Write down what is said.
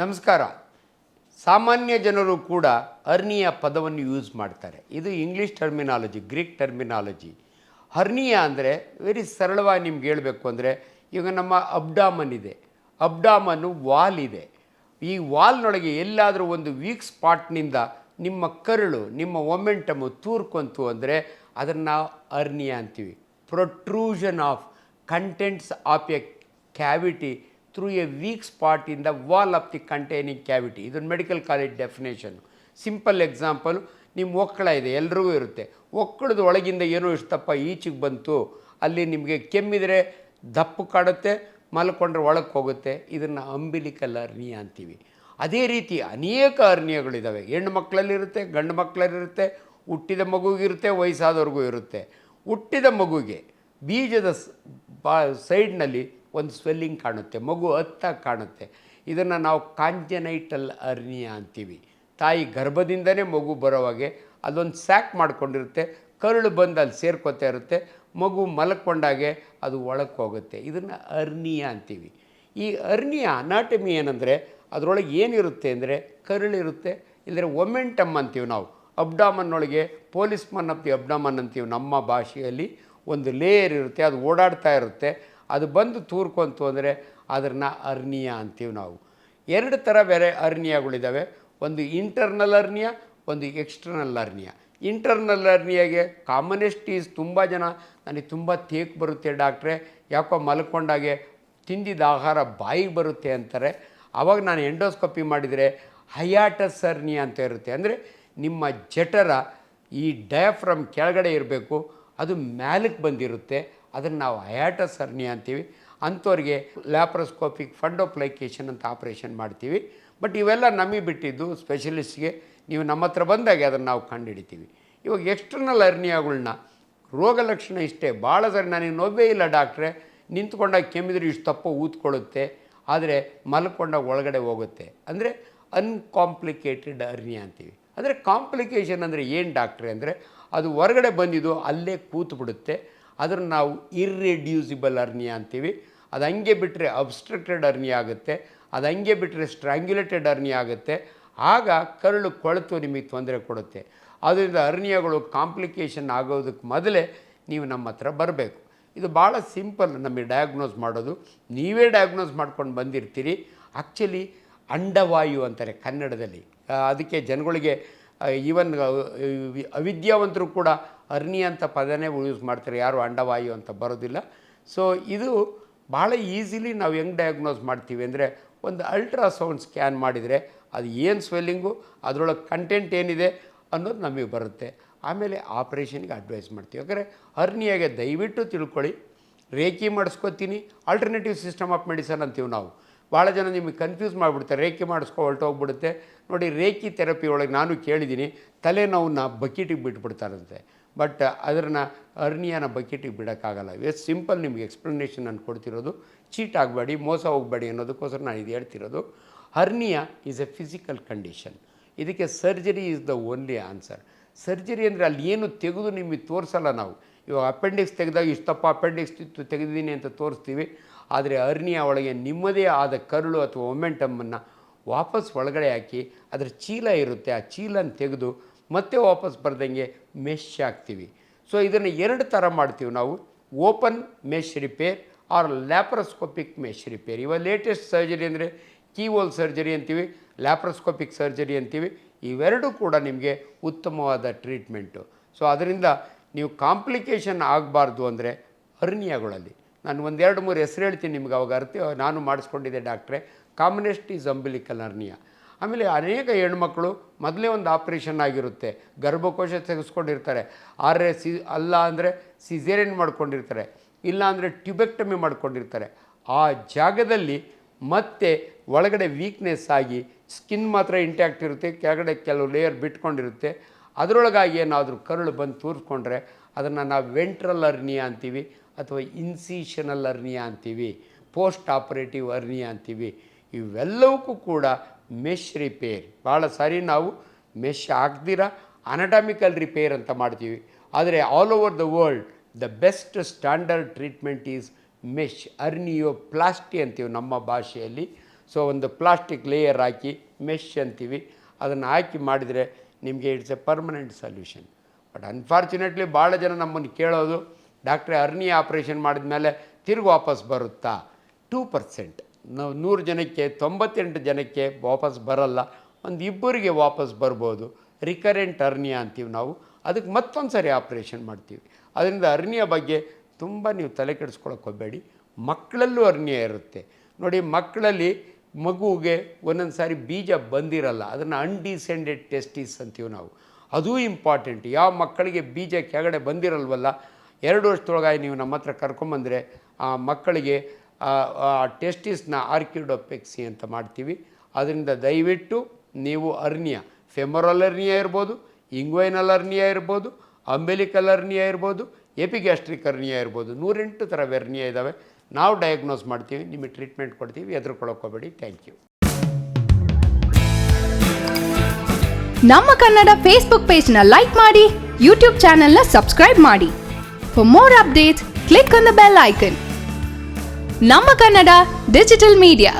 ನಮಸ್ಕಾರ. ಸಾಮಾನ್ಯ ಜನರು ಕೂಡ ಹರ್ನಿಯ ಪದವನ್ನು ಯೂಸ್ ಮಾಡ್ತಾರೆ. ಇದು English terminology Greek terminology hernia ಅಂದರೆ ವೆರಿ ಸರಳವಾಗಿ ನಿಮ್ಗೆ ಹೇಳಬೇಕು ಅಂದರೆ ಈಗ ನಮ್ಮ ಅಬ್ಡಾಮನ್ ಇದೆ. ಅಬ್ಡಾಮನ್ನು ವಾಲ್ ಇದೆ. ಈ ವಾಲ್ನೊಳಗೆ ಎಲ್ಲಾದರೂ ಒಂದು ವೀಕ್ ಸ್ಪಾಟ್ನಿಂದ ನಿಮ್ಮ ಕರುಳು, ನಿಮ್ಮ ಒಮೆಂಟಮು ತೂರ್ಕೊಂತು ಅಂದರೆ ಅದನ್ನು ನಾವು ಅರ್ನಿಯ ಅಂತೀವಿ. Protrusion of contents of a cavity through a weak spot in the wall of the containing cavity ಇದೊಂದು medical college definition simple example ನಿಮ್ಮ ಒಕ್ಕಳ ಇದೆ, ಎಲ್ರಿಗೂ ಇರುತ್ತೆ. ಒಕ್ಕಳದ ಒಳಗಿಂದ ಏನೋ ಇಷ್ಟಪ್ಪ ಈಚಿಗೆ ಬಂತು, ಅಲ್ಲಿ ನಿಮಗೆ ಕೆಮ್ಮಿದರೆ ದಪ್ಪು ಕಾಡುತ್ತೆ, ಮಲ್ಕೊಂಡ್ರೆ ಒಳಕ್ಕೆ ಹೋಗುತ್ತೆ. ಇದನ್ನು ಅಂಬಿಲಿಕಲ್ ಅರ್ನಿಯ ಅಂತೀವಿ. ಅದೇ ರೀತಿ ಅನೇಕ ಅರ್ನಿಯಗಳಿದ್ದಾವೆ ಹೆಣ್ಣು ಮಕ್ಕಳಲ್ಲಿರುತ್ತೆ, ಗಂಡು ಮಕ್ಕಳಲ್ಲಿರುತ್ತೆ, ಹುಟ್ಟಿದ ಮಗುಗಿರುತ್ತೆ ವಯಸ್ಸಾದವ್ರಿಗೂ ಇರುತ್ತೆ. ಹುಟ್ಟಿದ ಮಗುಗೆ ಬೀಜದ ಬಾ ಸೈಡ್ನಲ್ಲಿ ಒಂದು ಸ್ವೆಲ್ಲಿಂಗ್ ಕಾಣುತ್ತೆ, ಮಗು ಹತ್ತಾಗಿ ಕಾಣುತ್ತೆ. ಇದನ್ನು ನಾವು ಕಾಂಜನೈಟಲ್ ಅರ್ನಿಯಾ ಅಂತೀವಿ. ತಾಯಿ ಗರ್ಭದಿಂದನೇ ಮಗು ಬರೋವಾಗೆ ಅದೊಂದು ಸ್ಯಾಕ್ ಮಾಡಿಕೊಂಡಿರುತ್ತೆ, ಕರುಳು ಬಂದು ಅಲ್ಲಿ ಸೇರ್ಕೋತಾ ಇರುತ್ತೆ, ಮಗು ಮಲಕ್ಕೊಂಡಾಗೆ ಅದು ಒಳಕ್ಕೆ ಹೋಗುತ್ತೆ. ಇದನ್ನು ಅರ್ನಿಯಾ ಅಂತೀವಿ. ಈ ಅರ್ನಿಯಾ ಅನಾಟಮಿ ಏನಂದರೆ ಅದರೊಳಗೆ ಏನಿರುತ್ತೆ ಅಂದರೆ ಕರುಳಿರುತ್ತೆ ಇಲ್ಲದ್ರೆ ಒಮೆಂಟಮ್ ಅಂತೀವಿ ನಾವು. ಅಬ್ಡಾಮನ್ನೊಳಗೆ policeman of the abdomen ಅಂತೀವಿ ನಮ್ಮ ಭಾಷೆಯಲ್ಲಿ. ಒಂದು ಲೇಯರ್ ಇರುತ್ತೆ, ಅದು ಓಡಾಡ್ತಾ ಇರುತ್ತೆ. ಅದು ಬಂದು ತೂರ್ಕೊಂತು ಅಂದರೆ ಅದನ್ನು ಅರ್ನಿಯ ಅಂತೀವಿ ನಾವು. ಎರಡು ಥರ ಬೇರೆ ಅರ್ನಿಯಗಳಿದ್ದಾವೆ. ಒಂದು ಇಂಟರ್ನಲ್ ಅರ್ನಿಯ, ಒಂದು ಎಕ್ಸ್ಟರ್ನಲ್ ಅರ್ನಿಯ. ಇಂಟರ್ನಲ್ ಅರ್ನಿಯಾಗೆ ಕಾಮನೆಸ್ಟ್ ಈಸ್ ತುಂಬ ಜನ, ನನಗೆ ತುಂಬ ತೇಕ್ ಬರುತ್ತೆ ಡಾಕ್ಟ್ರೆ. ಯಾಕೋ ಮಲ್ಕೊಂಡಾಗೆ ತಿಂದಿದ ಆಹಾರ ಬಾಯಿಗೆ ಬರುತ್ತೆ ಅಂತಾರೆ. ಆವಾಗ ನಾನು ಎಂಡೋಸ್ಕೋಪಿ ಮಾಡಿದರೆ ಹಯಾಟಸ್ ಅರ್ನಿಯ ಅಂತ ಇರುತ್ತೆ. ಅಂದರೆ ನಿಮ್ಮ ಜಠರ ಈ ಡಯಾಫ್ರಮ್ ಕೆಳಗಡೆ ಇರಬೇಕು, ಅದು ಮ್ಯಾಲಕ್ಕೆ ಬಂದಿರುತ್ತೆ. ಅದನ್ನು ನಾವು ಹಯಾಟಸ್ ಅರ್ನಿಯ ಅಂತೀವಿ. ಅಂಥವ್ರಿಗೆ ಲ್ಯಾಪ್ರೋಸ್ಕೋಪಿಕ್ ಫಂಡೋಪ್ಲೈಕೇಶನ್ ಅಂತ ಆಪ್ರೇಷನ್ ಮಾಡ್ತೀವಿ. ಬಟ್ ಇವೆಲ್ಲ ನಮಗೆ ಬಿಟ್ಟಿದ್ದು ಸ್ಪೆಷಲಿಸ್ಟ್ಗೆ ನೀವು ನಮ್ಮ ಹತ್ರ ಬಂದಾಗೆ ಅದನ್ನು ನಾವು ಕಂಡುಹಿಡಿತೀವಿ. ಇವಾಗ ಎಕ್ಸ್ಟರ್ನಲ್ ಅರ್ನಿಯಾಗಳನ್ನ ರೋಗ ಲಕ್ಷಣ ಇಷ್ಟೇ. ಭಾಳ ಸರಿ ನನಗೆ ನೋವೇ ಇಲ್ಲ ಡಾಕ್ಟ್ರೆ. ನಿಂತ್ಕೊಂಡಾಗ ಕೆಮ್ಮಿದ್ರೆ ಇಷ್ಟು ತಪ್ಪ ಊದ್ಕೊಳ್ಳುತ್ತೆ. ಆದರೆ ಮಲ್ಕೊಂಡಾಗ ಒಳಗಡೆ ಹೋಗುತ್ತೆ. ಅಂದರೆ ಅನ್ಕಾಂಪ್ಲಿಕೇಟೆಡ್ ಅರ್ನಿ ಅಂತೀವಿ. ಅಂದರೆ ಕಾಂಪ್ಲಿಕೇಶನ್ ಅಂದರೆ ಏನು ಡಾಕ್ಟ್ರೆ ಅಂದರೆ ಅದು ಹೊರಗಡೆ ಬಂದಿದ್ದು ಅಲ್ಲೇ ಕೂತು ಬಿಡುತ್ತೆ ಅದನ್ನು ನಾವು ಇರ್ರೆಡ್ಯೂಸಿಬಲ್ ಅರ್ನಿಯಾ ಅಂತೀವಿ. ಅದು ಹಂಗೆ ಬಿಟ್ಟರೆ ಅಬ್ಸ್ಟ್ರಕ್ಟೆಡ್ ಅರ್ನಿಯ ಆಗುತ್ತೆ. ಅದು ಹಂಗೆ ಬಿಟ್ಟರೆ ಸ್ಟ್ರ್ಯಾಂಗ್ಯುಲೇಟೆಡ್ ಅರ್ನಿಯ ಆಗುತ್ತೆ. ಆಗ ಕರಳು ಕೊಳೆತು ನಿಮಗೆ ತೊಂದರೆ ಕೊಡುತ್ತೆ. ಅದರಿಂದ ಅರ್ನಿಯಗಳು ಕಾಂಪ್ಲಿಕೇಶನ್ ಆಗೋದಕ್ಕೆ ಮೊದಲೇ ನೀವು ನಮ್ಮ ಹತ್ರ ಬರಬೇಕು. ಇದು ಭಾಳ ಸಿಂಪಲ್ ನಮಗೆ ಡಯಾಗ್ನೋಸ್ ಮಾಡೋದು. ನೀವೇ ಡಯಾಗ್ನೋಸ್ ಮಾಡ್ಕೊಂಡು ಬಂದಿರ್ತೀರಿ. ಆ್ಯಕ್ಚುಲಿ ಅಂಡವಾಯು ಅಂತಾರೆ ಕನ್ನಡದಲ್ಲಿ. ಅದಕ್ಕೆ ಜನಗಳಿಗೆ ಈವನ್ ಅವಿದ್ಯಾವಂತರು ಕೂಡ ಅರ್ನಿ ಅಂತ ಪದನೇ ಯೂಸ್ ಮಾಡ್ತಾರೆ. ಯಾರು ಅಂಡವಾಯು ಅಂತ ಬರೋದಿಲ್ಲ. ಸೊ ಇದು ಭಾಳ ಈಸಿಲಿ ನಾವು ಹೆಂಗೆ ಡಯಾಗ್ನೋಸ್ ಮಾಡ್ತೀವಿ ಅಂದರೆ ಒಂದು ಅಲ್ಟ್ರಾಸೌಂಡ್ ಸ್ಕ್ಯಾನ್ ಮಾಡಿದರೆ ಅದು ಏನು ಸ್ವೆಲ್ಲಿಂಗು ಅದರೊಳಗೆ ಕಂಟೆಂಟ್ ಏನಿದೆ ಅನ್ನೋದು ನಮಗೆ ಬರುತ್ತೆ. ಆಮೇಲೆ ಆಪ್ರೇಷನ್ಗೆ ಅಡ್ವೈಸ್ ಮಾಡ್ತೀವಿ. ಯಾಕಂದರೆ ಹರ್ನಿಯಾಗೆ ದಯವಿಟ್ಟು ತಿಳ್ಕೊಳ್ಳಿ. ರೇಖಿ ಮಾಡಿಸ್ಕೋತೀನಿ. ಆಲ್ಟರ್ನೇಟಿವ್ ಸಿಸ್ಟಮ್ ಆಫ್ ಮೆಡಿಸನ್ ಅಂತೀವಿ ನಾವು. ಭಾಳ ಜನ ನಿಮಗೆ ಕನ್ಫ್ಯೂಸ್ ಮಾಡಿಬಿಡ್ತಾರೆ ರೇಖೆ ಮಾಡಿಸ್ಕೊ ಹೊರಟೋಗ್ಬಿಡುತ್ತೆ ನೋಡಿ, ರೇಖಿ ಥೆರಪಿ ಒಳಗೆ ನಾನು ಕೇಳಿದ್ದೀನಿ ತಲೆನೋವನ್ನ ಬಕೆಟಿಗೆ ಬಿಟ್ಬಿಡ್ತಾರಂತೆ. ಬಟ್ ಅದನ್ನು ಅರ್ನಿಯಾನ ಬಕೆಟಿಗೆ ಬಿಡೋಕ್ಕಾಗಲ್ಲ. ಎಷ್ಟು ಸಿಂಪಲ್ ನಿಮಗೆ ಎಕ್ಸ್ಪ್ಲನೇಷನ್ ನಾನು ಕೊಡ್ತಿರೋದು. ಚೀಟ್ ಆಗಬೇಡಿ, ಮೋಸ ಹೋಗಬೇಡಿ ಅನ್ನೋದಕ್ಕೋಸ್ಕರ ನಾನು ಇದು ಹೇಳ್ತಿರೋದು. Hernia is a physical condition ಇದಕ್ಕೆ surgery is the only answer surgery ಅಂದರೆ ಅಲ್ಲಿ ಏನು ತೆಗೆದು ನಿಮಗೆ ತೋರಿಸಲ್ಲ ನಾವು. ಇವಾಗ ಅಪೆಂಡಿಕ್ಸ್ ತೆಗೆದಾಗ ಇಷ್ಟಪ್ಪ ಅಪೆಂಡಿಕ್ಸ್ ತೆಗೆದಿದ್ದೀನಿ ಅಂತ ತೋರಿಸ್ತೀವಿ. ಆದರೆ ಅರ್ನಿಯ ಒಳಗೆ ನಿಮ್ಮದೇ ಆದ ಕರುಳು ಅಥವಾ ಒಮೆಂಟಮ್ಮನ್ನು ವಾಪಸ್ ಒಳಗಡೆ ಹಾಕಿ ಅದರ ಚೀಲ ಇರುತ್ತೆ, ಆ ಚೀಲನ ತೆಗೆದು ಮತ್ತೆ ವಾಪಸ್ ಬರ್ದಂಗೆ ಮೆಶ್ ಹಾಕ್ತೀವಿ. ಸೊ ಇದನ್ನು ಎರಡು ಥರ ಮಾಡ್ತೀವಿ ನಾವು. Open mesh repair or laparoscopic mesh repair ಇವಾಗ ಲೇಟೆಸ್ಟ್ ಸರ್ಜರಿ ಅಂದರೆ ಕೀವೋಲ್ ಸರ್ಜರಿ ಅಂತೀವಿ ಲ್ಯಾಪ್ರೋಸ್ಕೋಪಿಕ್ ಸರ್ಜರಿ ಅಂತೀವಿ. ಇವೆರಡೂ ಕೂಡ ನಿಮಗೆ ಉತ್ತಮವಾದ ಟ್ರೀಟ್ಮೆಂಟು ಸೊ ಅದರಿಂದ ನೀವು ಕಾಂಪ್ಲಿಕೇಶನ್ ಆಗಬಾರ್ದು ಅಂದರೆ ಅರ್ನಿಯಾಗಳಲ್ಲಿ. ನಾನು ಒಂದೆರಡು ಮೂರು ಹೆಸರು ಹೇಳ್ತೀನಿ ನಿಮ್ಗೆ ಅವಾಗ ಅರ್ಥ, ನಾನು ಮಾಡಿಸ್ಕೊಂಡಿದ್ದೆ ಡಾಕ್ಟ್ರೆ. ಕಾಮನೆಸ್ಟ್ ಈಸ್ ಅಂಬಿಲಿಕಲ್ ಅರ್ನಿಯಾ ಆಮೇಲೆ ಅನೇಕ ಹೆಣ್ಮಕ್ಳು ಮೊದಲೇ ಒಂದು ಆಪ್ರೇಷನ್ ಆಗಿರುತ್ತೆ. ಗರ್ಭಕೋಶ ತೆಗೆಸ್ಕೊಂಡಿರ್ತಾರೆ. ಆದರೆ ಸಿ, ಅಲ್ಲ ಅಂದರೆ ಸಿಸೇರಿಯನ್ ಮಾಡ್ಕೊಂಡಿರ್ತಾರೆ. ಇಲ್ಲ ಅಂದರೆ ಟ್ಯೂಬೆಕ್ಟಮಿ ಮಾಡ್ಕೊಂಡಿರ್ತಾರೆ. ಆ ಜಾಗದಲ್ಲಿ ಮತ್ತೆ ಒಳಗಡೆ ವೀಕ್ನೆಸ್ ಆಗಿ ಸ್ಕಿನ್ ಮಾತ್ರ ಇಂಟ್ಯಾಕ್ಟ್ ಇರುತ್ತೆ. ಕೆಳಗಡೆ ಕೆಲವು ಲೇಯರ್ ಬಿಟ್ಕೊಂಡಿರುತ್ತೆ. ಅದರೊಳಗಾಗಿ ಏನಾದರೂ ಕರುಳು ಬಂದು ತೂರಿಸ್ಕೊಂಡ್ರೆ, ಅದನ್ನು ನಾವು ವೆಂಟ್ರಲ್ ಅರ್ನಿಯಾ ಅಂತೀವಿ. ಅಥವಾ ಇನ್ಸಿಷನಲ್ ಅರ್ನಿಯಾ ಅಂತೀವಿ ಪೋಸ್ಟ್ ಆಪರೇಟಿವ್ ಅರ್ನಿಯಾ ಅಂತೀವಿ, ಇವೆಲ್ಲವಕ್ಕೂ ಕೂಡ ಮೆಶ್ ರಿಪೇರ್ ಭಾಳ ಸಾರಿ ನಾವು ಮೆಶ್ ಹಾಕ್ದಿರ ಅನಟಾಮಿಕಲ್ ರಿಪೇರ್ ಅಂತ ಮಾಡ್ತೀವಿ. ಆದರೆ all over the world the best standard treatment is mesh hernioplasty ಅಂತೀವಿ ನಮ್ಮ ಭಾಷೆಯಲ್ಲಿ. ಸೊ ಒಂದು ಪ್ಲಾಸ್ಟಿಕ್ ಲೇಯರ್ ಹಾಕಿ ಮೆಶ್ ಅಂತೀವಿ. ಅದನ್ನು ಹಾಕಿ ಮಾಡಿದರೆ ನಿಮಗೆ it's a permanent solution but unfortunately ಭಾಳ ಜನ ನಮ್ಮನ್ನು ಕೇಳೋದು ಡಾಕ್ಟ್ರೆ ಅರ್ನಿ ಆಪ್ರೇಷನ್ ಮಾಡಿದ್ಮೇಲೆ ತಿರುಗಿ ವಾಪಸ್ ಬರುತ್ತಾ? Two percent. ನಾವು ನೂರು ಜನಕ್ಕೆ, ತೊಂಬತ್ತೆಂಟು ಜನಕ್ಕೆ ವಾಪಸ್ ಬರಲ್ಲ. ಒಂದು ಇಬ್ಬರಿಗೆ ವಾಪಸ್ ಬರ್ಬೋದು. ರಿಕರೆಂಟ್ ಅರ್ನಿಯಾ ಅಂತೀವಿ ನಾವು. ಅದಕ್ಕೆ ಮತ್ತೊಂದು ಸರಿ ಆಪ್ರೇಷನ್ ಮಾಡ್ತೀವಿ. ಅದರಿಂದ ಅರ್ನಿಯ ಬಗ್ಗೆ ತುಂಬ ನೀವು ತಲೆ ಕೆಡಿಸ್ಕೊಳಕ್ಕೆ ಹೋಗಬೇಡಿ. ಮಕ್ಕಳಲ್ಲೂ ಅರ್ನಿಯ ಇರುತ್ತೆ. ನೋಡಿ ಮಕ್ಕಳಲ್ಲಿ ಮಗುವಿಗೆ ಒಂದೊಂದು ಸಾರಿ ಬೀಜ ಬಂದಿರಲ್ಲ. ಅದನ್ನು ಅನ್ಡಿಸೆಂಡೆಡ್ ಟೆಸ್ಟೀಸ್ ಅಂತೀವಿ ನಾವು. ಅದೂ ಇಂಪಾರ್ಟೆಂಟ್ ಯಾವ ಮಕ್ಕಳಿಗೆ ಬೀಜ ಕೆಳಗಡೆ ಬಂದಿರಲ್ವಲ್ಲ ಎರಡು ವರ್ಷದೊಳಗಾಗಿ ನೀವು ನಮ್ಮ ಹತ್ರ ಕರ್ಕೊಂಬಂದರೆ ಆ ಮಕ್ಕಳಿಗೆ ಆ ಟೆಸ್ಟಿಸ್ನ ಆರ್ಕಿಡೋಪೆಕ್ಸಿ ಅಂತ ಮಾಡ್ತೀವಿ. ಅದರಿಂದ ದಯವಿಟ್ಟು ನೀವು ಅರ್ನಿಯ, ಫೆಮರಲ್ ಅರ್ನಿಯ ಇರ್ಬೋದು, ಇಂಗ್ವೈನಲ್ ಅರ್ನಿಯ ಇರ್ಬೋದು, ಅಂಬೆಲಿಕಲ್ ಅರ್ನಿಯ ಇರ್ಬೋದು, ಎಪಿಗ್ಯಾಸ್ಟ್ರಿಕ್ ಅರ್ನಿಯ ಇರ್ಬೋದು, ನೂರೆಂಟು ಥರ ವೆರ್ನಿಯ ಇದ್ದಾವೆ ನಾವು ಡಯಾಗ್ನೋಸ್ ಮಾಡ್ತೀವಿ, ನಿಮಗೆ ಟ್ರೀಟ್ಮೆಂಟ್ ಕೊಡ್ತೀವಿ, ಎದುರುಕೊಳ್ಳೋಕೋಬೇಡಿ. Thank you. ನಮ್ಮ ಕನ್ನಡ ಫೇಸ್ಬುಕ್ ಪೇಜ್ನ ಲೈಕ್ ಮಾಡಿ, ಯೂಟ್ಯೂಬ್ ಚಾನೆಲ್ನ ಸಬ್ಸ್ಕ್ರೈಬ್ ಮಾಡಿ. for more updates click on the bell icon ನಮ್ಮ ಕನ್ನಡ ಡಿಜಿಟಲ್ ಮೀಡಿಯಾ